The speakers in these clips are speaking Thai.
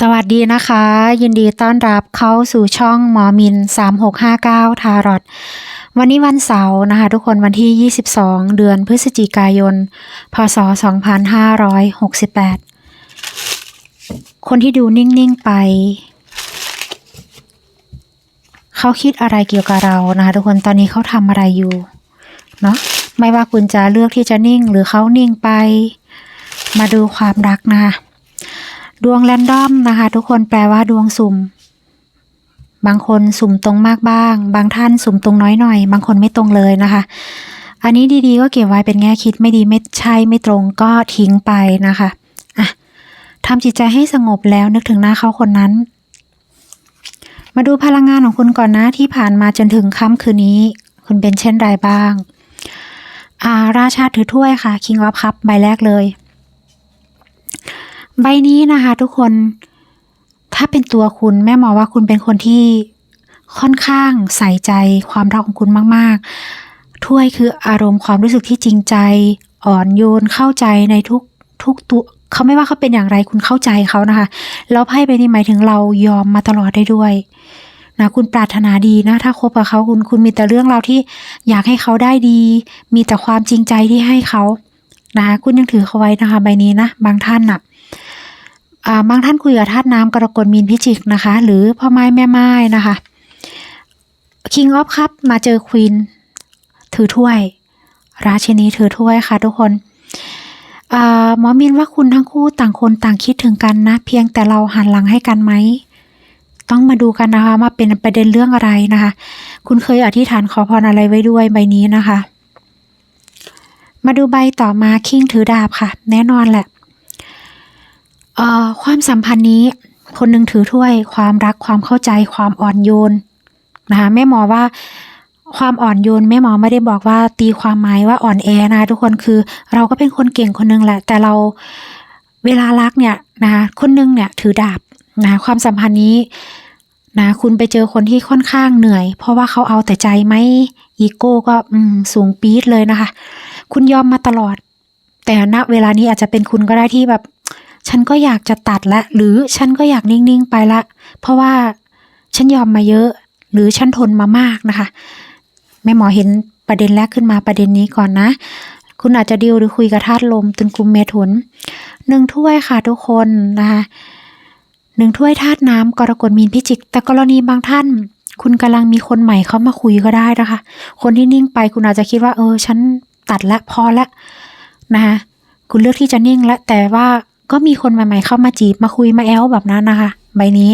สวัสดีนะคะ ยินดีต้อนรับเข้าสู่ช่องหมอมิน 3659 ทารอตวันนี้วันเสาร์นะคะ ทุกคนวันที่ 22 เดือนพฤศจิกายน พศ 2568 คนที่ดูนิ่ง ๆ ไป เขาคิดอะไรเกี่ยวกับเรานะคะ ทุกคนตอนนี้เขาทำอะไรอยู่เนาะไม่ว่าคุณจะเลือกที่จะนิ่งหรือเขานิ่งไป มาดูความรักนะคะ ดวงแรนดอมนะคะ ทุกคนแปลว่าดวงสุ่ม บางคนสุ่มตรงมากบ้าง บางท่านสุ่มตรงน้อยหน่อย บางคนไม่ตรงเลยนะคะ อันนี้ดีๆ ก็เก็บไว้เป็นแง่คิดไม่ดีไม่ใช่ไม่ตรงก็ทิ้งไปนะคะอะทำจิตใจให้สงบแล้วนึกถึงหน้าเขาคนนั้น มาดูพลังงานของคุณก่อนนะที่ผ่านมาจนถึงค่ำคืนนี้ คุณเป็นเช่นไรบ้าง อ่า ราชาถือถ้วยค่ะ King of Cup ใบแรกเลย ใบนี้นะคะทุกคน ถ้าเป็นตัวคุณแม่มองว่าคุณเป็นคนที่ค่อนข้างใส่ใจความรักของคุณมาก ๆ ถ้วยคืออารมณ์ความรู้สึกที่จริงใจ อ่อนโยนเข้าใจในทุกทุกตัวเขาไม่ว่าเขาเป็นอย่างไรคุณเข้าใจเขานะคะ แล้วไพ่ใบนี้หมายถึงเรายอมมาตลอดได้ด้วยนะคุณปรารถนาดีนะ ถ้าคบกับเขาคุณคุณมีแต่เรื่องราวที่อยากให้เขาได้ดี มีแต่ความจริงใจที่ให้เขานะคุณยังถือเขาไว้นะคะ ใบนี้นะ บางท่านน่ะอ่า บางท่านคุยกับธาตุน้ำกรกฎมีนพิจิกนะคะ หรือพ่อไม้แม่ไม้นะคะ King of Cup มาเจอควีนถือถ้วย ราชินีถือถ้วยค่ะทุกคนหมอมินว่าคุณทั้งคู่ต่างคนต่างคิดถึงกันนะ เพียงแต่เราหันหลังให้กันไหมต้องมาดูกันนะคะมาเป็นประเด็นเรื่องอะไรนะคะ คุณเคยอธิษฐานขอพรอะไรไว้ด้วยใบนี้นะคะ มาดูใบต่อมาคิงถือดาบค่ะ แน่นอนแหละ ความสัมพันธ์นี้ คนหนึ่งถือถ้วย ความรักความเข้าใจ ความอ่อนโยนนะคะแม่หมอว่าความอ่อนโยนแม่หมอไม่ได้บอกว่าตีความหมายว่าอ่อนแอนะทุกคนคือเราก็เป็นคนเก่งคนหนึงแหละ แต่เราเวลารักเนี่ยนะคะคนหนึงเนี่ยถือดาบนะความสัมพันธ์นี้นะคุณไปเจอคนที่ค่อนข้างเหนื่อย เพราะว่าเขาเอาแต่ใจไหมอีโก้ก็สูงปี๊ดเลยนะคะ คุณยอมมาตลอด แต่ณเวลานี้อาจจะเป็นคุณก็ได้ที่แบบ ฉันก็อยากจะตัดละ หรือฉันก็อยากนิ่งๆไปละ เพราะว่าฉันยอมมาเยอะ หรือฉันทนมามากนะคะ แม่หมอเห็นประเด็นแรกขึ้นมาประเด็นนี้ก่อนนะ คุณอาจจะดิวหรือคุยกับธาตุลมตุนกลุ่มเมถุนหนึ่งถ้วยค่ะทุกคนนะคะหนึ่งถ้วยธาตุน้ำกรกฎมีนพิจิก แต่กรณีบางท่าน คุณกำลังมีคนใหม่เข้ามาคุยก็ได้นะคะ คนที่นิ่งไปคุณอาจจะคิดว่า เออ ฉันตัดละพอละนะคะคุณเลือกที่จะนิ่งละแต่ว่า ก็มีคนใหม่ๆเข้ามาจีบมาคุยมาแอลแบบนั้นนะคะ ใบนี้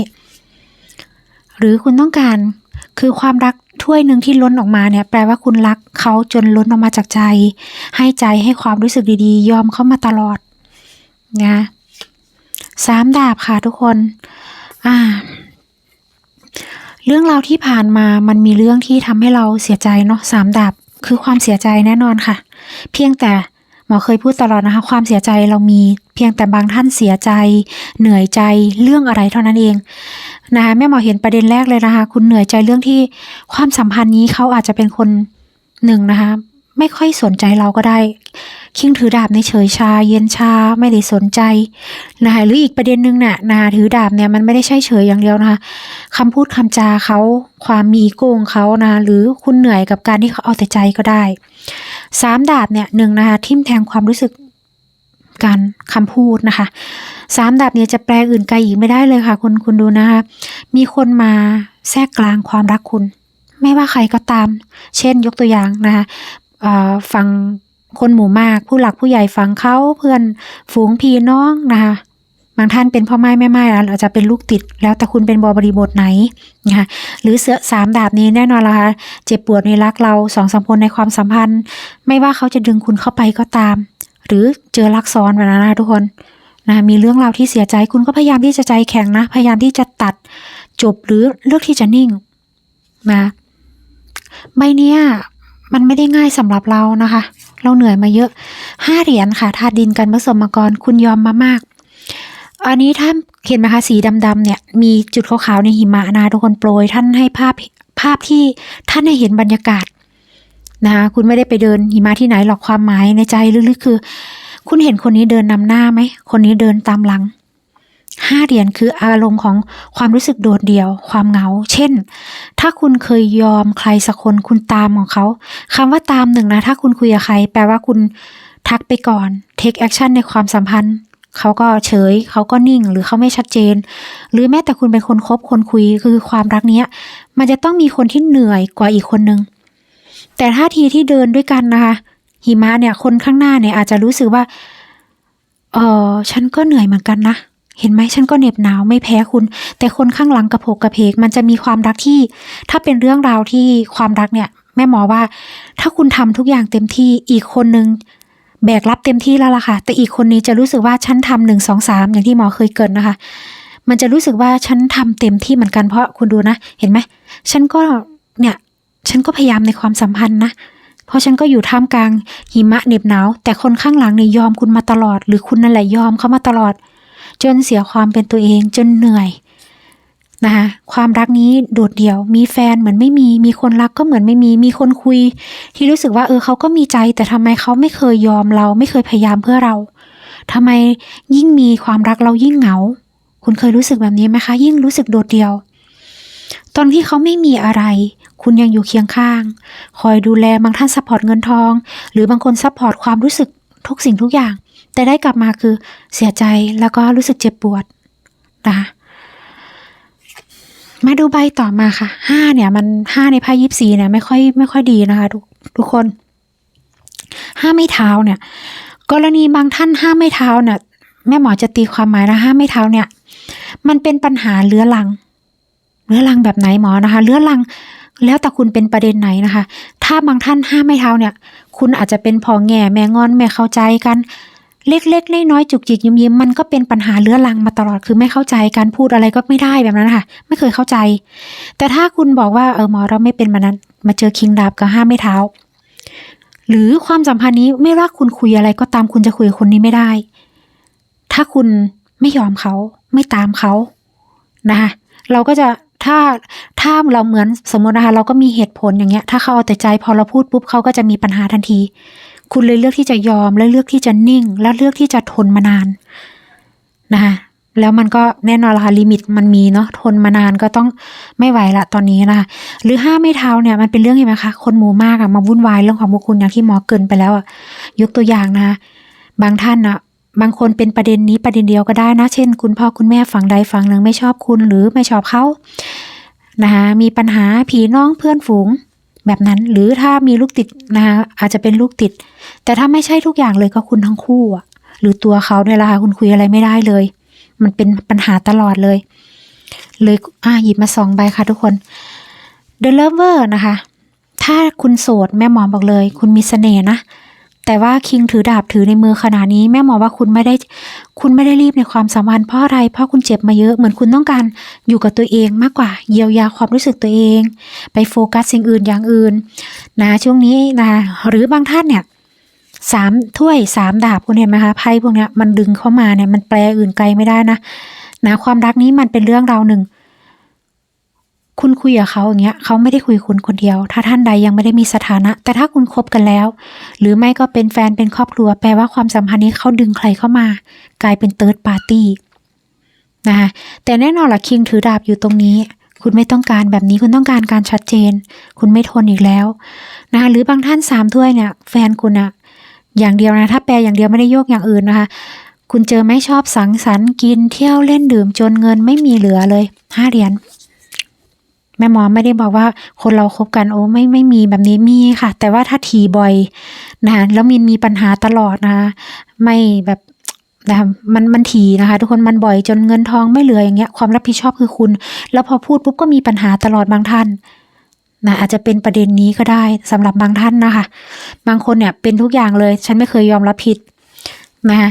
หรือคุณต้องการคือความรักถ้วยหนึ่งที่ล้นออกมาเนี่ยแปลว่าคุณรักเขาจนล้นออกมาจากใจ ให้ใจให้ความรู้สึกดีๆ ยอมเข้ามาตลอดนะสามดาบค่ะทุกคนอ่าเรื่องราวที่ผ่านมามันมีเรื่องที่ทำให้เราเสียใจเนาะสามดาบคือความเสียใจแน่นอนค่ะ เพียงแต่ มอเคยพูดตลอดนะคะ ความเสียใจเรามีเพียงแต่บางท่านเสียใจ เหนื่อยใจเรื่องอะไรเท่านั้นเองนะคะแม่หมอเห็นประเด็นแรกเลยนะคะ คุณเหนื่อยใจเรื่องที่ความสัมพันธ์นี้เขาอาจจะเป็นคนหนึ่งนะคะ ไม่ค่อยสนใจเราก็ได้ คิงถือดาบในเฉยชา เย็นชาไม่ได้สนใจนะคะหรืออีกประเด็นหนึ่งนี่ยนะคะถือดาบเนี่ยมันไม่ได้ใช่เฉยอย่างเดียวนะคะคำพูดคำจาเขาความมีโกงเขานะหรือคุณเหนื่อยกับการที่เขาเอาแต่ใจก็ได้ สามดาบเนี่ยหนึ่งนะคะทิ่มแทงความรู้สึกการคำพูดนะคะสามดาบเนี่ยจะแปลอื่นไกลอีกไม่ได้เลยค่ะ คุณคุณดูนะคะ มีคนมาแทรกกลางความรักคุณ ไม่ว่าใครก็ตาม เช่นยกตัวอย่างนะคะฟังคนหมู่มาก ผู้หลักผู้ใหญ่ฟังเขาเพื่อนฝูงพี่น้องนะคะางท่านเป็นพ่อไม้แม่ไม้อาจจะเป็นลูกติด แล้วแต่คุณเป็นบอบริบทไหนนะคะหรือเสือสามดาบนี้แน่นอนละคะเจ็บปวดในรักเราสองสามคนในความสัมพันธ์ ไม่ว่าเขาจะดึงคุณเข้าไปก็ตาม หรือเจอรักซ้อนแบบนั้นนะทุกคนนะมีเรื่องราวที่เสียใจคุณก็พยายามที่จะใจแข็งนะ พยายามที่จะตัดจบหรือเลือกที่จะนิ่งนะใบเนี้ยมันไม่ได้ง่ายสำหรับเรานะคะ เราเหนื่อยมาเยอะห้าเหรียญค่ะธาตุดินกันผสมกรคุณยอมมามาก อันนี้ท่านเห็นไหมคะสีดำๆเนี่ยมีจุดขาวๆในหิมะนะทุกคนโปรยท่านให้ภาพภาพที่ท่านให้เห็นบรรยากาศนะคะคุณไม่ได้ไปเดินหิมะที่ไหนหรอกความหมายในใจลึกๆคือ คุณเห็นคนนี้เดินนำหน้าไหมคนนี้เดินตามหลังห้าเหรียญคืออารมณ์ของความรู้สึกโดดเดี่ยว ความเหงา เช่น ถ้าคุณเคยยอมใครสักคนคุณตามของเขาคำว่าตามหนึ่งนะ ถ้าคุณคุยกับใคร แปลว่าคุณทักไปก่อน take action ในความสัมพันธ์ เขาก็เฉย เขาก็นิ่ง หรือเขาไม่ชัดเจน หรือแม้แต่คุณเป็นคนคบคนคุยคือความรักเนี้ย มันจะต้องมีคนที่เหนื่อยกว่าอีกคนนึง แต่ท่าทีที่เดินด้วยกันนะคะหิมะเนี่ย คนข้างหน้าเนี่ยอาจจะรู้สึกว่าเออฉันก็เหนื่อยเหมือนกันนะ เห็นไหมฉันก็เหน็บหนาวไม่แพ้คุณ แต่คนข้างหลังกระโผกกระเพก มันจะมีความรักที่ ถ้าเป็นเรื่องราวที่ความรักเนี่ย แม่หมอว่า ถ้าคุณทำทุกอย่างเต็มที่อีกคนนึง แบกรับเต็มที่แล้วล่ะค่ะ แต่อีกคนนี้จะรู้สึกว่าฉันทำหนึ่งสองสามอย่างที่หมอเคยเกินนะคะ มันจะรู้สึกว่าฉันทำเต็มที่เหมือนกันเพราะคุณดูนะ เห็นไหมฉันก็เนี่ยฉันก็พยายามในความสัมพันธ์นะเพราะฉันก็อยู่ท่ามกลางหิมะเหน็บหนาวแต่คนข้างหลังเนี่ยยอมคุณมาตลอด หรือคุณนั่นแหละยอมเขามาตลอด จนเสียความเป็นตัวเองจนเหนื่อย นะคะความรักนี้โดดเดี่ยว มีแฟนเหมือนไม่มี มีคนรักก็เหมือนไม่มี มีคนคุย ที่รู้สึกว่าเออเขาก็มีใจ แต่ทำไมเขาไม่เคยยอมเรา ไม่เคยพยายามเพื่อเราทำไมยิ่งมีความรักเรายิ่งเหงา คุณเคยรู้สึกแบบนี้ไหมคะ ยิ่งรู้สึกโดดเดี่ยว ตอนที่เขาไม่มีอะไร คุณยังอยู่เคียงข้าง คอยดูแลบางท่านซัพพอร์ตเงินทอง หรือบางคนซัพพอร์ตความรู้สึกทุกสิ่งทุกอย่าง แต่ได้กลับมาคือเสียใจแล้วก็รู้สึกเจ็บปวดนะคะ มาดูใบต่อมาค่ะห้าเนี่ย มันห้าในไพ่ยิปซีเนี่ยไม่ค่อยไม่ค่อยดีนะคะ ทุกทุกคนห้าไม่เท้าเนี่ย กรณีบางท่านห้าไม่เท้าเนี่ย แม่หมอจะตีความหมายนะห้าไม่เท้าเนี่ย มันเป็นปัญหาเรื้อรังเรื้อรังแบบไหนหมอนะคะเรื้อรังแล้วแต่คุณเป็นประเด็นไหนนะคะ ถ้าบางท่านห้าไม่เท้าเนี่ย คุณอาจจะเป็นพอแง่แม่งอนแม่เข้าใจกัน เล็กๆน้อยๆจุกจิกยิ้มยิ้มมันก็เป็นปัญหาเรื้อรังมาตลอดคือไม่เข้าใจการพูดอะไรก็ไม่ได้แบบนั้นนะคะไม่เคยเข้าใจ แต่ถ้าคุณบอกว่าเออหมอเราไม่เป็นมานั้น มาเจอคิงดาบกับห้ามไม่เท้า หรือความสัมพันธ์นี้ไม่ว่าคุณคุยอะไรก็ตามคุณจะคุยกับคนนี้ไม่ได้ ถ้าคุณไม่ยอมเขาไม่ตามเขานะคะเราก็จะถ้าถ้าเราเหมือนสมมตินะคะเราก็มีเหตุผลอย่างเงี้ย ถ้าเขาเอาแต่ใจพอเราพูดปุ๊บเขาก็จะมีปัญหาทันที คุณเลยเลือกที่จะยอมและเลือกที่จะนิ่ง แล้วเลือกที่จะทนมานานนะคะแล้วมันก็แน่นอนละค่ะลิมิตมันมีเนาะทนมานานก็ต้องไม่ไหวละตอนนี้นะคะหรือห้าไม่เท้าเนี่ยมันเป็นเรื่องเห็นไหมคะคนหมู่มากอะมาวุ่นวายเรื่องของบุคคลอย่างที่หมอเกินไปแล้วอะยกตัวอย่างนะคะบางท่านอะบางคนเป็นประเด็นนี้ประเด็นเดียวก็ได้นะ เช่น คุณพ่อคุณแม่ฝั่งใดฝั่งหนึ่งไม่ชอบคุณหรือไม่ชอบเขานะคะมีปัญหาผีน้องเพื่อนฝูง แบบนั้นหรือถ้ามีลูกติดนะคะอาจจะเป็นลูกติด แต่ถ้าไม่ใช่ทุกอย่างเลยก็คุณทั้งคู่อะหรือตัวเขาเนี่ยละค่ะคุณคุยอะไรไม่ได้เลย มันเป็นปัญหาตลอดเลย เลยอ่าหยิบมาสองใบค่ะทุกคน The Lover นะคะ ถ้าคุณโสดแม่หมอบอกเลย คุณมีเสน่ห์นะ แต่ว่าคิงถือดาบถือในมือขนาดนี้แม่หมอว่าคุณไม่ได้ คุณไม่ได้รีบในความสัมพันธ์เพราะอะไร เพราะคุณเจ็บมาเยอะเหมือนคุณต้องการอยู่กับตัวเองมากกว่าเยียวยาความรู้สึกตัวเอง ไปโฟกัสสิ่งอื่นอย่างอื่นนะช่วงนี้นะหรือบางท่านเนี่ยสามถ้วยสามดาบคุณเห็นไหมคะไพ่พวกนี้มันดึงเข้ามาเนี่ยมันแปลอื่นไกลไม่ได้นะนะความรักนี้มันเป็นเรื่องราวหนึ่ง คุณคุยกับเขาอย่างเงี้ยเขาไม่ได้คุยคุณคนเดียว ถ้าท่านใดยังไม่ได้มีสถานะ แต่ถ้าคุณคบกันแล้ว หรือไม่ก็เป็นแฟนเป็นครอบครัว แปลว่าความสัมพันธ์นี้เขาดึงใครเข้ามา กลายเป็นเติร์ดปาร์ตี้นะคะแต่แน่นอนล่ะคิงถือดาบอยู่ตรงนี้ คุณไม่ต้องการแบบนี้คุณต้องการการชัดเจน คุณไม่ทนอีกแล้วนะคะหรือบางท่านสามถ้วยเนี่ยแฟนคุณอะอย่างเดียวนะถ้าแปลอย่างเดียวไม่ได้โยกอย่างอื่นนะคะคุณเจอไม่ชอบสังสรรค์กินเที่ยวเล่นดื่มจนเงินไม่มีเหลือเลยห้าเหรียญ ม่หมอไม่ได้บอกว่าคนเราคบกันโอ้ไม่ไม่มีแบบนี้มีค่ะ แต่ว่าถ้าทีบ่อยนะแล้วมินมีปัญหาตลอดนะไม่แบบนะคะมันมันทีนะคะ ทุกคนมันบ่อยจนเงินทองไม่เหลืออย่างเงี้ยความรับผิดชอบคือคุณ แล้วพอพูดปุ๊บก็มีปัญหาตลอดบางท่านนะอาจจะเป็นประเด็นนี้ก็ได้สำหรับบางท่านนะคะ บางคนเนี่ยเป็นทุกอย่างเลย ฉันไม่เคยยอมรับผิดนะคะ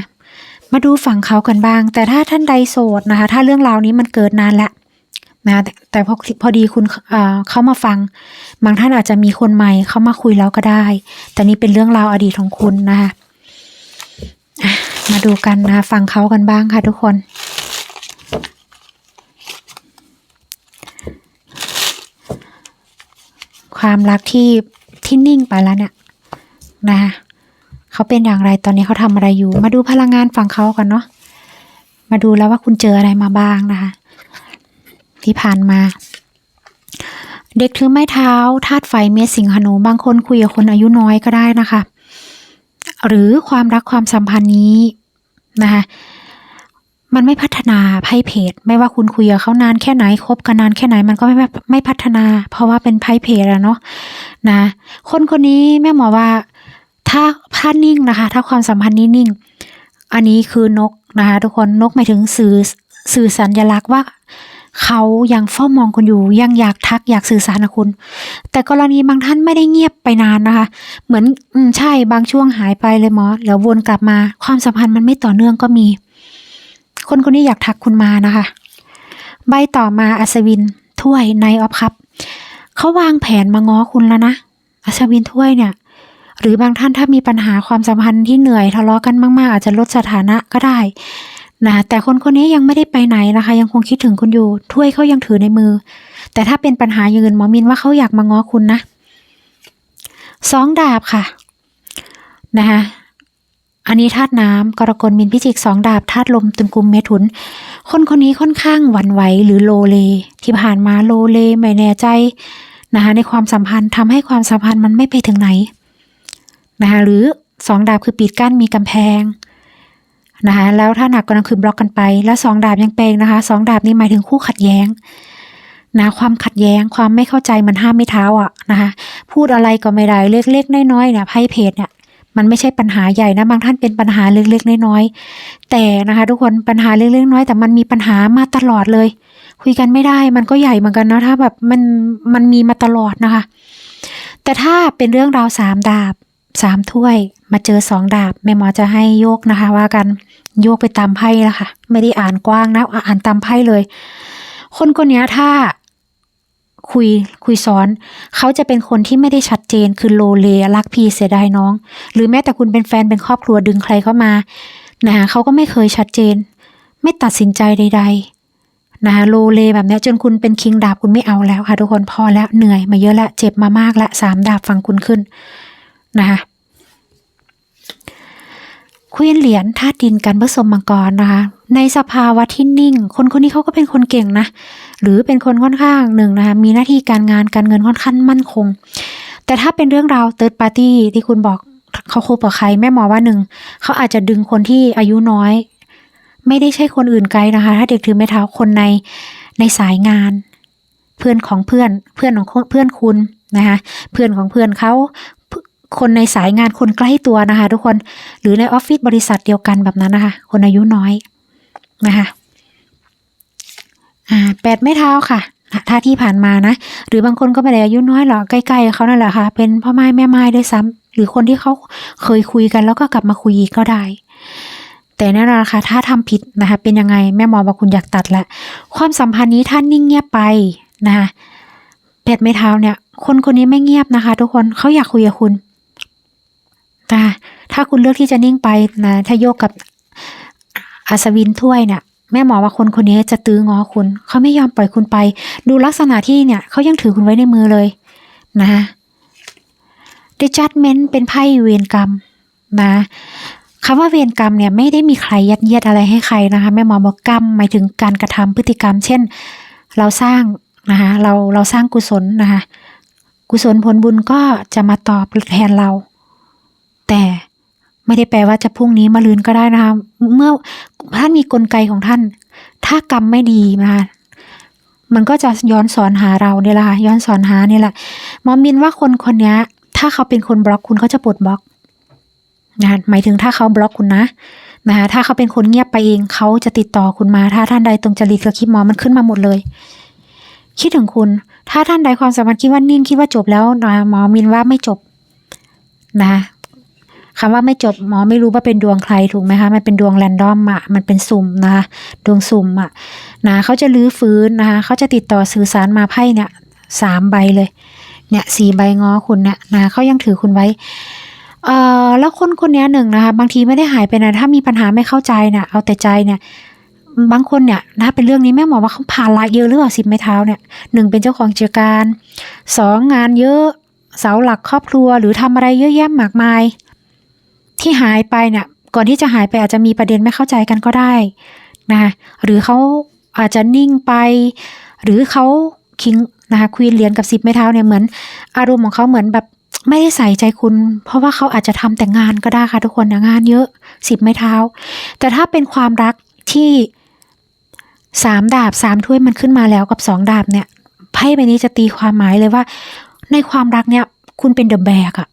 มาดูฝั่งเขากันบ้าง แต่ถ้าท่านใดโสดนะคะ ถ้าเรื่องราวนี้มันเกิดนานแล้ว นะแต่แต่พอพอดีคุณเข้ามาฟัง บางท่านอาจจะมีคนใหม่เข้ามาคุยแล้วก็ได้ แต่นี่เป็นเรื่องราวอดีตของคุณนะคะอะมาดูกันนะฟังเขากันบ้างค่ะทุกคนความรักที่ที่นิ่งไปแล้วเนี่ยนะคะเขาเป็นอย่างไรตอนนี้เขาทำอะไรอยู่ มาดูพลังงานฝั่งเขากันเนาะมาดูแล้วว่าคุณเจออะไรมาบ้างนะคะ ที่ผ่านมา เด็กถือไม้เท้าธาตุไฟเมษสิงหนูบางคนคุยกับคนอายุน้อยก็ได้นะคะ หรือความรักความสัมพันธ์นี้นะคะมันไม่พัฒนาไพ่เพจไม่ว่าคุณคุยกับเขานานแค่ไหนคบกันนานแค่ไหนมันก็ไม่ไม่พัฒนา เพราะว่าเป็นไพ่เพจอะเนาะนะ คนคนนี้แม่หมอว่า ถ้าถ้านิ่งนะคะ ถ้าความสัมพันธ์นี้นิ่ง อันนี้คือนกนะคะ ทุกคนนกหมายถึงสื่อสื่อสัญลักษณ์ว่า เขายังเฝ้ามองคุณอยู่ยังอยากทักอยากสื่อสารกับคุณ แต่กรณีบางท่านไม่ได้เงียบไปนานนะคะ เหมือนอืมใช่บางช่วงหายไปเลยหมอแล้ววนกลับมา ความสัมพันธ์มันไม่ต่อเนื่องก็มี คนคนนี้อยากทักคุณมานะคะ ใบต่อมาอัศวินถ้วยในออฟคัพเขาวางแผนมาง้อคุณแล้วนะอัศวินถ้วยเนี่ย หรือบางท่านถ้ามีปัญหาความสัมพันธ์ที่เหนื่อยทะเลาะกันมาก ๆ อาจจะลดสถานะก็ได้ นะแต่คนคนนี้ยังไม่ได้ไปไหนนะคะ ยังคงคิดถึงคุณอยู่ ถ้วยเขายังถือในมือ แต่ถ้าเป็นปัญหาอย่างอื่นหมอมินว่าเขาอยากมาง้อคุณนะสองดาบค่ะนะคะอันนี้ธาตุน้ำกรกฎมินพิจิกสองดาบธาตุลมตุลกุมเมถุน คนคนนี้ค่อนข้างหวั่นไหวหรือโลเล ที่ผ่านมาโลเลไม่แน่ใจนะคะในความสัมพันธ์ทำให้ความสัมพันธ์มันไม่ไปถึงไหนนะคะหรือสองดาบคือปิดกั้นมีกำแพง นะคะแล้วถ้าหนักก็นั่นคือบล็อกกันไป แล้วสองดาบยังเปงนะคะสองดาบนี่หมายถึงคู่ขัดแย้งนะความขัดแย้งความไม่เข้าใจมันห้ามไม่เท้าอะนะคะพูดอะไรก็ไม่ได้เล็กๆน้อยๆเนี่ยไพ่เพจเนี่ยมันไม่ใช่ปัญหาใหญ่นะบางท่านเป็นปัญหาเล็กๆน้อยๆแต่นะคะทุกคนปัญหาเล็กๆน้อยแต่มันมีปัญหามาตลอดเลย คุยกันไม่ได้มันก็ใหญ่เหมือนกันนะถ้าแบบมันมันมีมาตลอดนะคะ แต่ถ้าเป็นเรื่องราวสามดาบสามถ้วย มาเจอสองดาบแม่หมอจะให้โยกนะคะว่ากัน โยกไปตามไพ่ละค่ะ ไม่ได้อ่านกว้างนะอ่านตามไพ่เลย คนคนนี้ถ้าคุยคุยซ้อน เขาจะเป็นคนที่ไม่ได้ชัดเจนคือโลเลรักพี่เสียดายน้อง หรือแม้แต่คุณเป็นแฟนเป็นครอบครัวดึงใครเข้ามานะคะเขาก็ไม่เคยชัดเจน ไม่ตัดสินใจใด ๆนะคะโลเลแบบนี้จนคุณเป็นคิงดาบคุณไม่เอาแล้วค่ะทุกคนพอแล้วเหนื่อยมาเยอะแล้วเจ็บมามากแล้วสามดาบฟังคุณขึ้นนะคะ ควียนเหรียญธาตุดินกันผสมมังกรนะคะ ในสภาวะที่นิ่ง คนคนนี้เขาก็เป็นคนเก่งนะ หรือเป็นคนค่อนข้างหนึ่งนะคะมีหน้าที่การงานการเงินค่อนข้างมั่นคง แต่ถ้าเป็นเรื่องราวเติร์ดปาร์ตี้ที่คุณบอกเขาคบกับใครแม่หมอว่าหนึ่งเขาอาจจะดึงคนที่อายุน้อย ไม่ได้ใช่คนอื่นไกลนะคะ ถ้าเด็กถือไม้เท้าคนในในสายงาน เพื่อนของเพื่อนเพื่อนของเพื่อนคุณนะคะเพื่อนของเพื่อนเขา คนในสายงานคนใกล้ตัวนะคะ ทุกคนหรือในออฟฟิศบริษัทเดียวกันแบบนั้นนะคะ คนอายุน้อยนะคะอ่าแปดไม่เท้าค่ะถ้าที่ผ่านมานะ หรือบางคนก็ไม่ได้อายุน้อยหรอกใกล้ๆเขานั่นแหละค่ะ เป็นพ่อไม้แม่ไม้ด้วยซ้ำหรือคนที่เขาเคยคุยกันแล้วก็กลับมาคุยอีกก็ได้ แต่นั่นแหละค่ะถ้าทำผิดนะคะ เป็นยังไงแม่หมอบอกคุณอยากตัดละความสัมพันธ์นี้ท่านนิ่งเงียบไปนะคะแปดไม่เท้าเนี่ย คนคนนี้ไม่เงียบนะคะ ทุกคนเขาอยากคุยกับคุณ แต่ถ้าคุณเลือกที่จะนิ่งไปนะถ้าโยกกับอัศวินถ้วยเนี่ยแม่หมอว่าคนคนนี้จะตื้องอคุณ เขาไม่ยอมปล่อยคุณไป ดูลักษณะที่เนี่ยเขายังถือคุณไว้ในมือเลยนะ The Judgment เป็นไพ่เวรกรรมนะคำว่าเวรกรรมเนี่ยไม่ได้มีใครยัดเยียดอะไรให้ใครนะคะแม่หมอบอกกรรมหมายถึงการกระทำพฤติกรรม เช่น เราสร้างนะคะเราเราสร้างกุศลนะคะกุศลผลบุญก็จะมาตอบแทนเรา แต่ไม่ได้แปลว่าจะพรุ่งนี้มาลืนก็ได้นะคะ เมื่อท่านมีกลไกของท่าน ถ้ากรรมไม่ดีนะคะมันก็จะย้อนสอนหาเราเนี่ยแหละค่ะย้อนสอนหาเนี่ยแหละมอมินว่าคนคนนี้ถ้าเขาเป็นคนบล็อกคุณเขาจะปลดบล็อกนะหมายถึงถ้าเขาบล็อกคุณนะนะคะถ้าเขาเป็นคนเงียบไปเองเขาจะติดต่อคุณมา ถ้าท่านใดตรงจริตกับคิดมอมันขึ้นมาหมดเลย คิดถึงคุณ ถ้าท่านใดความสัมพันธ์คิดว่านิ่งคิดว่าจบแล้วนะหมอมินว่าไม่จบนะ คำว่าไม่จบหมอไม่รู้ว่าเป็นดวงใครถูกไหมคะ มันเป็นดวงแรนดอมอะมันเป็นสุ่มนะคะดวงสุ่มอะนะเขาจะลื้อฟื้นนะคะเขาจะติดต่อสื่อสารมาไพ่เนี่ยสามใบเลย เนี่ยสี่ใบง้อคุณเนี่ยนะเขายังถือคุณไว้เอ่อแล้วคนคนนี้หนึ่งนะคะ บางทีไม่ได้หายไปนะถ้ามีปัญหาไม่เข้าใจเนี่ยเอาแต่ใจเนี่ยบางคนเนี่ยนะเป็นเรื่องนี้แม่หมอว่าเขาผ่านละเยอะหรือเปล่าสิบไม้เท้าเนี่ยหนึ่งเป็นเจ้าของกิจการสองงานเยอะเสาหลักครอบครัวหรือทำอะไรเยอะแยะมากมาย ที่หายไปเนี่ยก่อนที่จะหายไปอาจจะมีประเด็นไม่เข้าใจกันก็ได้นะคะหรือเขาอาจจะนิ่งไป หรือเขาคิงนะคะควีนเหรียญกับสิบไม้เท้าเนี่ยเหมือน อารมณ์ของเขาเหมือนแบบไม่ได้ใส่ใจคุณ เพราะว่าเขาอาจจะทำแต่งานก็ได้ค่ะทุกคนนะงานเยอะสิบไม้เท้า แต่ถ้าเป็นความรักที่สามดาบสามถ้วยมันขึ้นมาแล้วกับสองดาบเนี่ยไพ่ใบนี้จะตีความหมายเลยว่า ในความรักเนี่ย คุณเป็นเดอะแบกอะ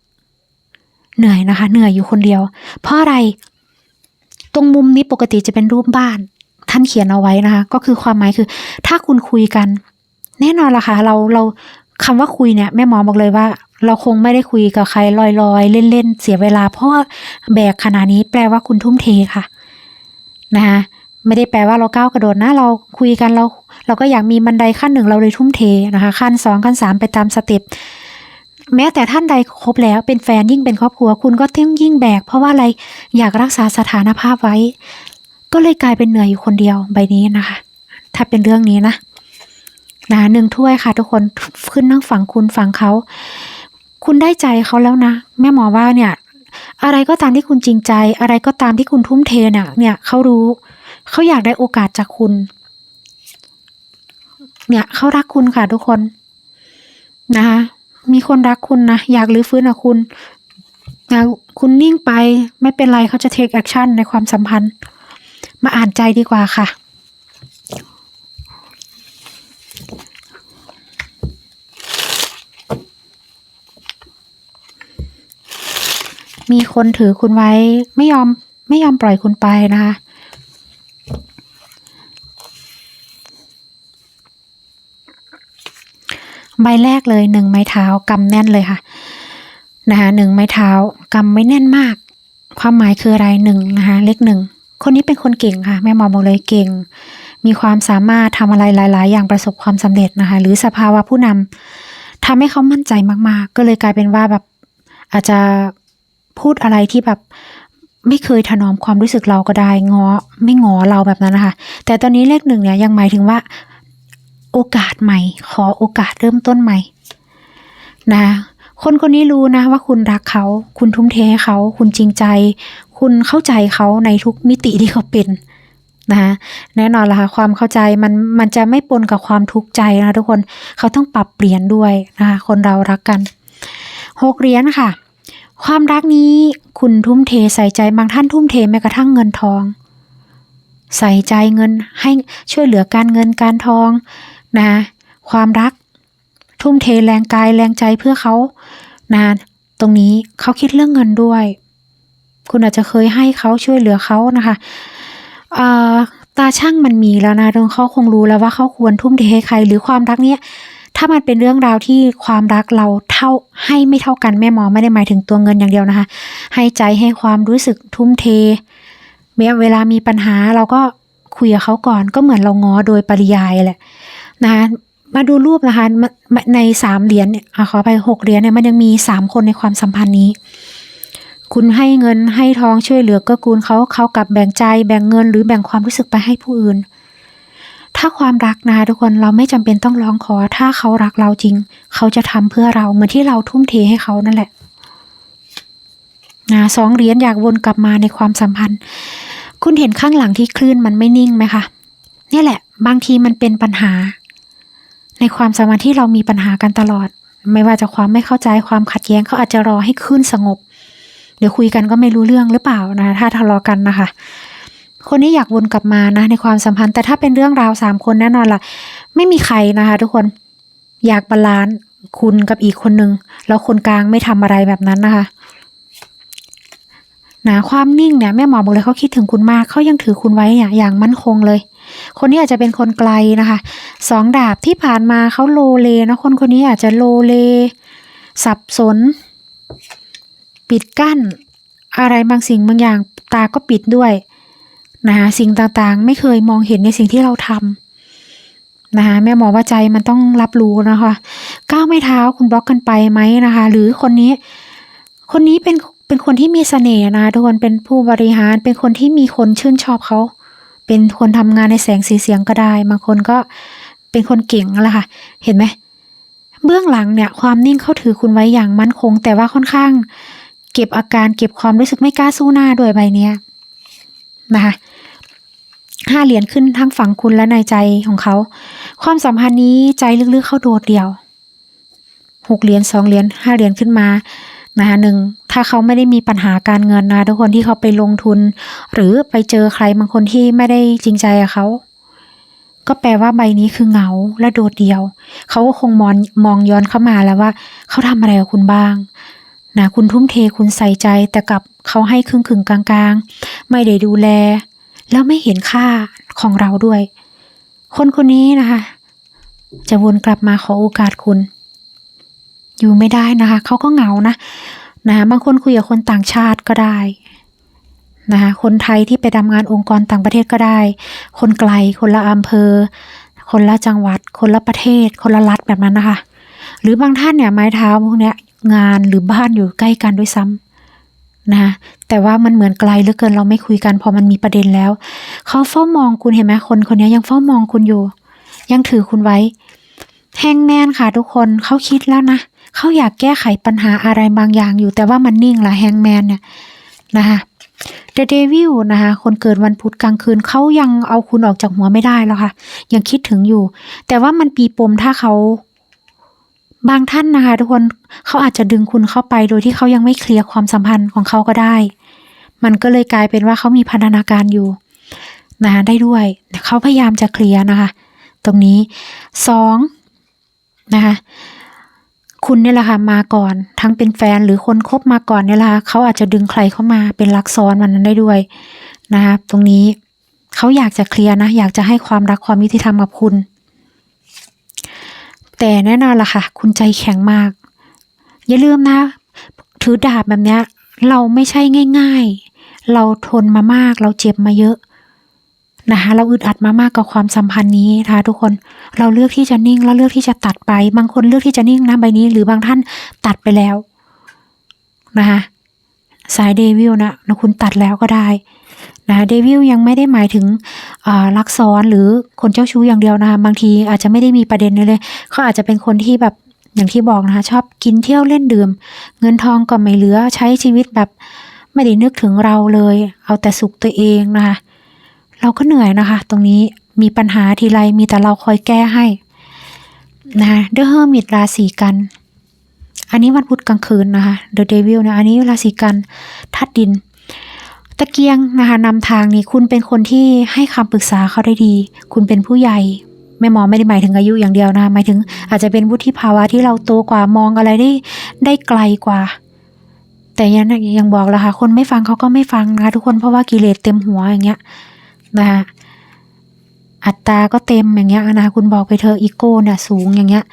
เหนื่อยนะคะ เหนื่อยอยู่คนเดียว เพราะอะไร ตรงมุมนี้ปกติจะเป็นรูปบ้าน ท่านเขียนเอาไว้นะคะ ก็คือความหมายคือ ถ้าคุณคุยกัน แน่นอนละค่ะ เราเราคำว่าคุยเนี่ยแม่หมอบอกเลยว่า เราคงไม่ได้คุยกับใครลอยๆ เล่นๆ เสียเวลา เพราะแบกขนาดนี้แปลว่าคุณทุ่มเทค่ะนะคะไม่ได้แปลว่าเราก้าวกระโดดนะเราคุยกันเรา เราก็อยากมีบันไดขั้นหนึ่งเราเลยทุ่มเทนะคะ ขั้นสองขั้นสามไปตามสเต็ป แม้แต่ท่านใดคบแล้วเป็นแฟนยิ่งเป็นครอบครัว คุณก็เต้งยิ่งแบก เพราะว่าอะไรอยากรักษาสถานภาพไว้ ก็เลยกลายเป็นเหนื่อยอยู่คนเดียวใบนี้นะคะ ถ้าเป็นเรื่องนี้นะนะหนึ่งถ้วยค่ะ ทุกคนขึ้นนั่งฝั่งคุณฝั่งเขาคุณได้ใจเขาแล้วนะ แม่หมอว่าเนี่ย อะไรก็ตามที่คุณจริงใจ อะไรก็ตามที่คุณทุ่มเทเนี่ยเนี่ยเขารู้เขาอยากได้โอกาสจากคุณ เนี่ยเขารักคุณค่ะทุกคนนะคะ มีคนรักคุณนะ อยากรื้อฟื้นกับคุณอยากคุณนิ่งไปไม่เป็นไรเขาจะ take action ในความสัมพันธ์ มาอ่านใจดีกว่าค่ะมีคนถือคุณไว้ไม่ยอมไม่ยอมปล่อยคุณไปนะคะ ใบแรกเลยหนึ่งไม้เท้ากำแน่นเลยค่ะนะคะหนึ่งไม้เท้ากำไม่แน่นมาก ความหมายคืออะไรหนึ่งนะคะเลขหนึ่งคนนี้เป็นคนเก่งค่ะ แม่หมอบอกเลยเก่ง มีความสามารถทำอะไรหลาย ๆ อย่างประสบความสำเร็จนะคะ หรือสภาวะผู้นำทำให้เขามั่นใจมาก ๆ ก็เลยกลายเป็นว่าแบบอาจจะพูดอะไรที่แบบไม่เคยถนอมความรู้สึกเราก็ได้งอไม่งอเราแบบนั้นนะคะ แต่ตอนนี้เลขหนึ่งเนี่ยยังหมายถึงว่า โอกาสใหม่ ขอโอกาสเริ่มต้นใหม่นะคนคนนี้รู้นะว่าคุณรักเขา คุณทุ่มเทให้เขา คุณจริงใจ คุณเข้าใจเขาในทุกมิติที่เขาเป็นนะคะแน่นอนละค่ะความเข้าใจมันมันจะไม่ปนกับความทุกข์ใจนะทุกคนเขาต้องปรับเปลี่ยนด้วยนะคะคนเรารักกันหกเหรียญค่ะ ความรักนี้คุณทุ่มเทใส่ใจบางท่านทุ่มเทแม้กระทั่งเงินทอง ใส่ใจเงินให้ช่วยเหลือการเงินการทอง นะความรัก ทุ่มเทแรงกายแรงใจเพื่อเขานะตรงนี้เขาคิดเรื่องเงินด้วย คุณอาจจะเคยให้เขาช่วยเหลือเขานะคะเอ่อตาช่างมันมีแล้วนะตรงเขาคงรู้แล้วว่าเขาควรทุ่มเทให้ใครหรือความรักเนี้ยถ้ามันเป็นเรื่องราวที่ความรักเราเท่าให้ไม่เท่ากันแม่หมอไม่ได้หมายถึงตัวเงินอย่างเดียวนะคะ ให้ใจให้ความรู้สึกทุ่มเทเวลามีปัญหาเราก็คุยกับเขาก่อนก็เหมือนเราง้อโดยปริยายแหละ นะคะมาดูรูปนะคะในสามเหรียญเนี่ยขอไปหกเหรียญเนี่ยมันยังมีสามคนในความสัมพันธ์นี้ คุณให้เงินให้ทองช่วยเหลือกื้อกูลเขาเขากลับแบ่งใจแบ่งเงินหรือแบ่งความรู้สึกไปให้ผู้อื่น ถ้าความรักนะคะทุกคนเราไม่จำเป็นต้องร้องขอ ถ้าเขารักเราจริง เขาจะทำเพื่อเราเหมือนที่เราทุ่มเทให้เขานั่นแหละนะสองเหรียญอยากวนกลับมาในความสัมพันธ์ คุณเห็นข้างหลังที่คลื่นมันไม่นิ่งไหมคะนี่แหละ บางทีมันเป็นปัญหา ในความสัมพันธ์ที่เรามีปัญหากันตลอด ไม่ว่าจะความไม่เข้าใจความขัดแย้งเขาอาจจะรอให้คลื่นสงบ เดี๋ยวคุยกันก็ไม่รู้เรื่องหรือเปล่านะ ถ้าทะเลาะกันนะคะ คนนี้อยากวนกลับมานะ ในความสัมพันธ์แต่ถ้าเป็นเรื่องราวสามคนแน่นอนล่ะ ไม่มีใครนะคะ ทุกคนอยากบาลานซ์คุณกับอีกคนนึงแล้วคนกลางไม่ทำอะไรแบบนั้นนะคะนะความนิ่งเนี่ยแม่หมอบอกเลยเขาคิดถึงคุณมากเขายังถือคุณไว้เนี่ยอย่างมั่นคงเลย คนนี้อาจจะเป็นคนไกลนะคะสองดาบที่ผ่านมาเขาโลเลนะคนคนนี้อาจจะโลเล สับสน ปิดกั้น อะไรบางสิ่งบางอย่างตาก็ปิดด้วยนะคะสิ่งต่างๆ ไม่เคยมองเห็นในสิ่งที่เราทำนะคะแม่หมอว่าใจมันต้องรับรู้นะคะก้าวไม่เท้าคุณบล็อกกันไปไหมนะคะ หรือคนนี้ คนนี้เป็นเป็นคนที่มีเสน่ห์นะทุกคนเป็นผู้บริหารเป็นคนที่มีคนชื่นชอบเขา เป็นคนทำงานในแสงสีเสียงก็ได้ บางคนก็เป็นคนเก่งแหละค่ะ เห็นไหม เบื้องหลังเนี่ยความนิ่งเข้าถือคุณไว้อย่างมั่นคง แต่ว่าค่อนข้าง เก็บอาการเก็บความรู้สึกไม่กล้าสู้หน้าด้วยใบเนี้ยนะคะห้าเหรียญขึ้นทั้งฝั่งคุณและในใจของเขา ความสัมพันธ์นี้ใจลึกๆเข้าโดดเดี่ยวหกเหรียญสองเหรียญห้าเหรียญขึ้นมา นะคะหนึ่งถ้าเขาไม่ได้มีปัญหาการเงินนะทุกคนที่เขาไปลงทุน หรือไปเจอใครบางคนที่ไม่ได้จริงใจกับเขาก็แปลว่าใบนี้คือเหงาและโดดเดี่ยว เขาก็คงมองมองย้อนเข้ามาแล้วว่า เขาทำอะไรกับคุณบ้างนะคุณทุ่มเทคุณใส่ใจแต่กลับเขาให้ครึ่งขึงๆกลางๆ ไม่ได้ดูแล แล้วไม่เห็นค่าของเราด้วย คนคนนี้นะคะ จะวนกลับมาขอโอกาสคุณ อยู่ไม่ได้นะคะเขาก็เหงานะนะคะบางคนคุยกับคนต่างชาติก็ได้นะคะคนไทยที่ไปทำงานองค์กรต่างประเทศก็ได้ คนไกล คนละอำเภอ คนละจังหวัด คนละประเทศ คนละรัฐแบบนั้นนะคะ หรือบางท่านเนี่ยไม้เท้าพวกเนี้ยงานหรือบ้านอยู่ใกล้กันด้วยซ้ำนะะแต่ว่ามันเหมือนไกลเหลือเกินเราไม่คุยกันพอมันมีประเด็นแล้วเขาเฝ้ามองคุณเห็นไหมคนคนนี้ยังเฝ้ามองคุณอยู่ ยังถือคุณไว้ แฮงแมนค่ะทุกคนเขาคิดแล้วนะเขาอยากแก้ไขปัญหาอะไรบางอย่างอยู่ แต่ว่ามันนิ่งละแฮงแมนเนี่ยนะคะเดเดวิลนะคะคนเกิดวันพุธกลางคืนเขายังเอาคุณออกจากหัวไม่ได้แล้วค่ะ ยังคิดถึงอยู่ แต่ว่ามันปีปมถ้าเขาบางท่านนะคะทุกคนเขาอาจจะดึงคุณเข้าไปโดยที่เขายังไม่เคลียร์ความสัมพันธ์ของเขาก็ได้ มันก็เลยกลายเป็นว่าเขามีพันธนาการอยู่นะคะได้ด้วยเขาพยายามจะเคลียร์นะคะ ตรงนี้สองนะคะ คุณเนี่ยแหละค่ะมาก่อน ทั้งเป็นแฟนหรือคนคบมาก่อนเนี่ยแหละค่ะเขาอาจจะดึงใครเข้ามาเป็นรักซ้อนมันนั้นได้ด้วยนะคะตรงนี้เขาอยากจะเคลียร์นะ อยากจะให้ความรักความยุติธรรมกับคุณ แต่แน่นอนล่ะค่ะ คุณใจแข็งมาก อย่าลืมนะ ถือดาบแบบเนี้ยเราไม่ใช่ง่าย ๆ เราทนมามาก เราเจ็บมาเยอะ นะคะเราอึดอัดมามากกับความสัมพันธ์นี้นะคะทุกคนเราเลือกที่จะนิ่งแล้วเลือกที่จะตัดไป บางคนเลือกที่จะนิ่งนะใบนี้ หรือบางท่านตัดไปแล้วนะคะสายเดวิลนะนะคุณตัดแล้วก็ได้นะคะเดวิลยังไม่ได้หมายถึงอ่ารักซ้อนหรือคนเจ้าชู้อย่างเดียวนะคะบางทีอาจจะไม่ได้มีประเด็นเลยเขาอาจจะเป็นคนที่แบบอย่างที่บอกนะคะชอบกินเที่ยวเล่นดื่ม เงินทองก็ไม่เหลือใช้ชีวิตแบบไม่ได้นึกถึงเราเลย เอาแต่สุขตัวเองนะคะ เราก็เหนื่อยนะคะ ตรงนี้มีปัญหาทีไรมีแต่เราคอยแก้ให้นะคะเดอะเฮอร์มิตราศีกัน อันนี้วันพุธกลางคืนนะคะเดอะเดวิลนะอันนี้ราศีกันทัดดิน ตะเกียงนะคะนำทางนี่คุณเป็นคนที่ให้คำปรึกษาเขาได้ดี คุณเป็นผู้ใหญ่แม่หมอไม่ได้หมายถึงอายุอย่างเดียวนะหมายถึงอาจจะเป็นวุฒิภาวะที่เราโตกว่ามองอะไรได้ได้ไกลกว่า แต่ยังยังบอกแล้วค่ะคนไม่ฟังเขาก็ไม่ฟังนะคะทุกคนเพราะว่ากิเลสเต็มหัวอย่างเงี้ย นะคะอัตราก็เต็มอย่างเงี้ยนะคุณบอกไปเธออีโก้เนี่ยสูงอย่างเงี้ย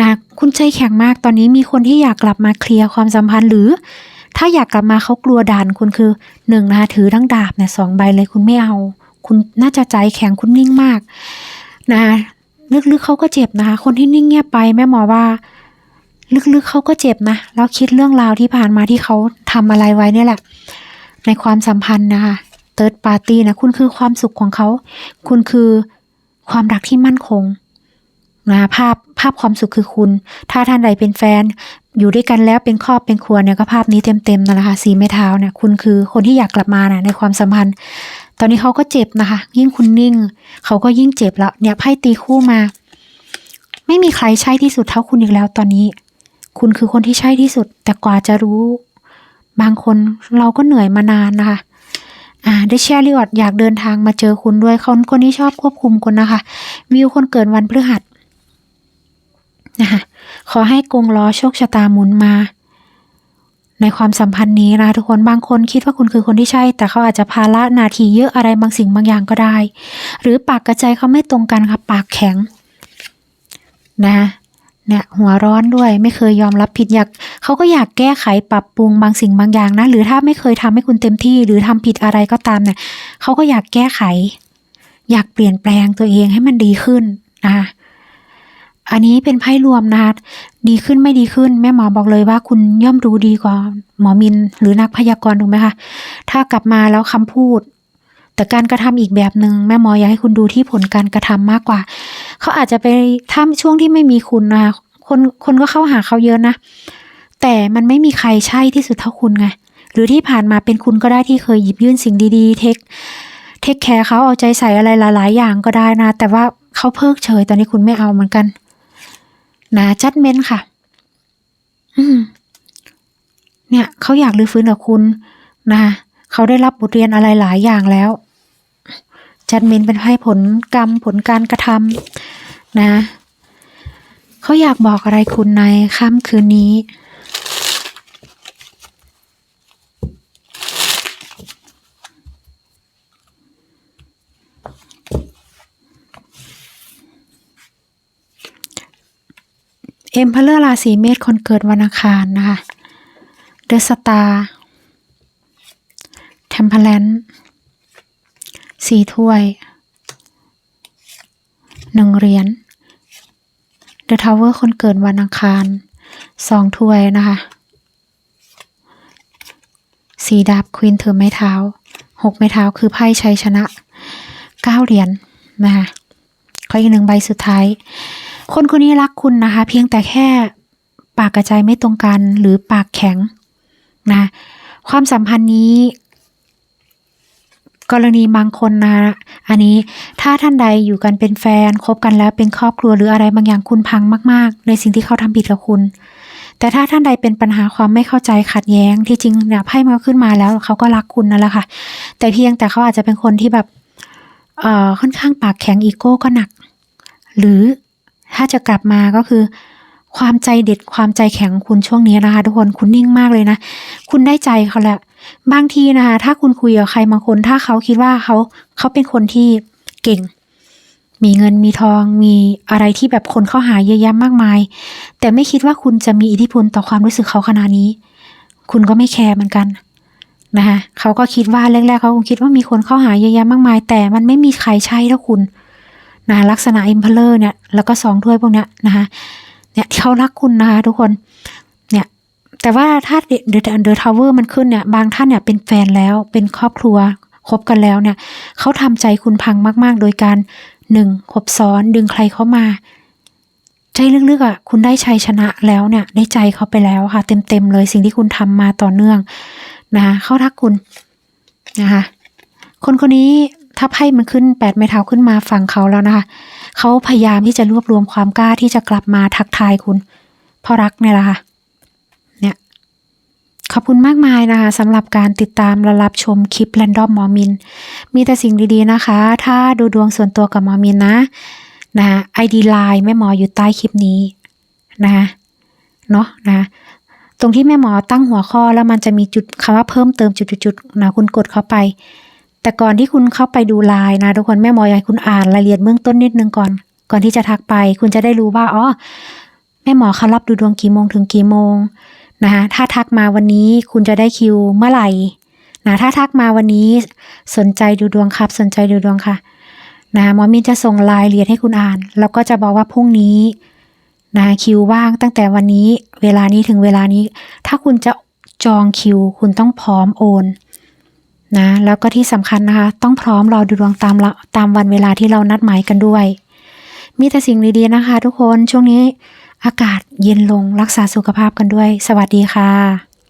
นะคุณใจแข็งมากตอนนี้มีคนที่อยากกลับมาเคลียร์ความสัมพันธ์หรือ ถ้าอยากกลับมาเขากลัวด่านคุณคือหนึ่งนะคะถือทั้งดาบเนี่ยสองใบเลยคุณไม่เอา คุณน่าจะใจแข็งคุณนิ่งมากนะคะลึกๆเขาก็เจ็บนะคะ คนที่นิ่งเงียบไปแม่หมอว่า ลึกๆเขาก็เจ็บนะแล้วคิดเรื่องราวที่ผ่านมาที่เขาทำอะไรไว้เนี่ยแหละ ในความสัมพันธ์นะคะ เติร์ดปาร์ตี้นะคุณคือความสุขของเขา คุณคือความรักที่มั่นคงนะภาพภาพความสุขคือคุณ ถ้าท่านใดเป็นแฟน อยู่ด้วยกันแล้วเป็นครอบเป็นครัวเนี่ยก็ภาพนี้เต็มๆนั่นแหละค่ะสีไม้เท้าเนี่ยคุณคือคนที่อยากกลับมานะในความสัมพันธ์ ตอนนี้เขาก็เจ็บนะคะ ยิ่งคุณนิ่ง เขาก็ยิ่งเจ็บแล้ว เนี่ยไพ่ตีคู่มา ไม่มีใครใช่ที่สุดเท่าคุณอีกแล้วตอนนี้ คุณคือคนที่ใช่ที่สุด แต่กว่าจะรู้ บางคนเราก็เหนื่อยมานานนะคะ อ่าได้แชร์ลิออดอยากเดินทางมาเจอคุณด้วยคนคนที่ชอบควบคุมคุณนะคะ วิวคนเกิดวันพฤหัสนะคะขอให้กงล้อโชคชะตาหมุนมา ในความสัมพันธ์นี้นะทุกคนบางคนคิดว่าคุณคือคนที่ใช่ แต่เขาอาจจะภาระนาทีเยอะอะไรบางสิ่งบางอย่างก็ได้ หรือปากกระใจเขาไม่ตรงกันค่ะปากแข็งนะ เนี่ยหัวร้อนด้วยไม่เคยยอมรับผิดอยากเขาก็อยากแก้ไขปรับปรุงบางสิ่งบางอย่างนะหรือถ้าไม่เคยทำให้คุณเต็มที่ หรือทำผิดอะไรก็ตามเนี่ยเขาก็อยากแก้ไข อยากเปลี่ยนแปลงตัวเองให้มันดีขึ้นนะคะอันนี้เป็นไพ่รวมนะคะดีขึ้นไม่ดีขึ้น แม่หมอบอกเลยว่าคุณย่อมรู้ดีกว่าหมอมินหรือนักพยากรณ์ถูกไหมคะถ้ากลับมาแล้วคำพูด แต่การกระทำอีกแบบหนึ่งแม่หมออยากให้คุณดูที่ผลการกระทำมากกว่า เขาอาจจะไปถ้าช่วงที่ไม่มีคุณนะคะคนคนก็เข้าหาเขาเยอะนะ แต่มันไม่มีใครใช่ที่สุดเท่าคุณไงหรือที่ผ่านมาเป็นคุณก็ได้ที่เคยหยิบยื่นสิ่งดีๆ เทคเทคแคร์เขาเอาใจใส่อะไรหลาย ๆ อย่างก็ได้นะ แต่ว่าเขาเพิกเฉยตอนนี้คุณไม่เอาเหมือนกันนะจัดเม้นค่ะ อืม เนี่ยเขาอยากรื้อฟื้นกับคุณนะเขาได้รับบทเรียนอะไรหลายอย่างแล้ว จัดเมนเป็นไพ่ผลกรรมผลการกระทำนะเขาอยากบอกอะไรคุณในค่ำคืนนี้เอ็มเพลเลอร์ราศีเมษคนเกิดวันอังคารนะคะ เดอะสตาร์เทมเพลน สี่ถ้วยหนึ่งเหรียญเดอะทาวเวอร์คนเกิดวันอังคารสองถ้วยนะคะสีดาบควีนถือไม้เท้าหกไม้เท้าคือไพ่ชัยชนะเก้าเหรียญนะคะขออีกหนึ่งใบสุดท้าย คนคนนี้รักคุณนะคะ เพียงแต่แค่ปากกระใจไม่ตรงกันหรือปากแข็งนะความสัมพันธ์นี้ กรณีบางคนนะ อันนี้ถ้าท่านใดอยู่กันเป็นแฟนคบกันแล้วเป็นครอบครัวหรืออะไรบางอย่างคุณพังมาก ๆ ในสิ่งที่เขาทำผิดกับคุณ แต่ถ้าท่านใดเป็นปัญหาความไม่เข้าใจขัดแย้งที่จริงเนี่ยไพ่มันขึ้นมาแล้วเขาก็รักคุณนั่นแหละค่ะ แต่เพียงแต่เขาอาจจะเป็นคนที่แบบเอ่อค่อนข้างปากแข็งอีโก้ก็หนัก หรือถ้าจะกลับมาก็คือความใจเด็ดความใจแข็งของคุณช่วงนี้นะคะทุกคนคุณนิ่งมากเลยนะ คุณได้ใจเขาแหละ บางทีนะคะถ้าคุณคุยกับใครบางคน ถ้าเขาคิดว่าเขาเขาเป็นคนที่เก่ง มีเงินมีทอง มีอะไรที่แบบคนเข้าหาเยอะแยะมากมาย แต่ไม่คิดว่าคุณจะมีอิทธิพลต่อความรู้สึกเขาขนาดนี้ คุณก็ไม่แคร์เหมือนกันนะคะเขาก็คิดว่าแรกๆเขาคงคิดว่ามีคนเข้าหาเยอะแยะมากมาย แต่มันไม่มีใครใช่แล้วคุณนะลักษณะอิมเพลเลอร์เนี่ยแล้วก็สองถ้วยพวกเนี้ยนะคะเนี่ยที่เขารักคุณนะคะทุกคน แต่ว่าถ้าเดอะเดอะทาวเวอร์มันขึ้นเนี่ยบางท่านเนี่ยเป็นแฟนแล้วเป็นครอบครัวคบกันแล้วเนี่ยเขาทำใจคุณพังมากๆ โดยการหนึ่งคบซ้อนดึงใครเข้ามาใจลึกๆอะคุณได้ชัยชนะแล้วเนี่ยได้ใจเขาไปแล้วค่ะ เต็มๆเลยสิ่งที่คุณทำมาต่อเนื่องนะคะเขารักคุณนะคะคนคนนี้ถ้าไพ่มันขึ้นแปดไม้เท้าขึ้นมาฝั่งเขาแล้วนะคะเขาพยายามที่จะรวบรวมความกล้าที่จะกลับมาทักทายคุณเพราะรักเนี่ยแหละค่ะ ขอบคุณมากมายนะคะสำหรับการติดตามและรับชมคลิปแรนดอมหมอมิน มีแต่สิ่งดีๆนะคะ ถ้าดูดวงส่วนตัวกับหมอมินนะนะไอดีไลน์แม่หมออยู่ใต้คลิปนี้นะคะเนาะนะตรงที่แม่หมอตั้งหัวข้อแล้วมันจะมีจุดคำว่าเพิ่มเติมจุดๆๆนะคุณกดเข้าไป แต่ก่อนที่คุณเข้าไปดูไลน์นะทุกคนแม่หมออยากให้คุณอ่านรายละเอียดเบื้องต้นนิดนึงก่อน ก่อนที่จะทักไป คุณจะได้รู้ว่าอ๋อแม่หมอเขารับดูดวงกี่โมงถึงกี่โมง นะคะถ้าทักมาวันนี้คุณจะได้คิวเมื่อไหร่นะถ้าทักมาวันนี้สนใจดูดวงครับ สนใจดูดวงค่ะนะหมอมินจะส่งรายเอียดให้คุณอ่าน แล้วก็จะบอกว่าพรุ่งนี้นะคิวว่างตั้งแต่วันนี้เวลานี้ถึงเวลานี้ ถ้าคุณจะจองคิว คุณต้องพร้อมโอนนะแล้วก็ที่สำคัญนะคะ ต้องพร้อมรอดูดวงตามตามวันเวลาที่เรานัดหมายกันด้วย มีแต่สิ่งดีๆนะคะ ทุกคนช่วงนี้ อากาศเย็นลงรักษาสุขภาพกันด้วย สวัสดีค่ะ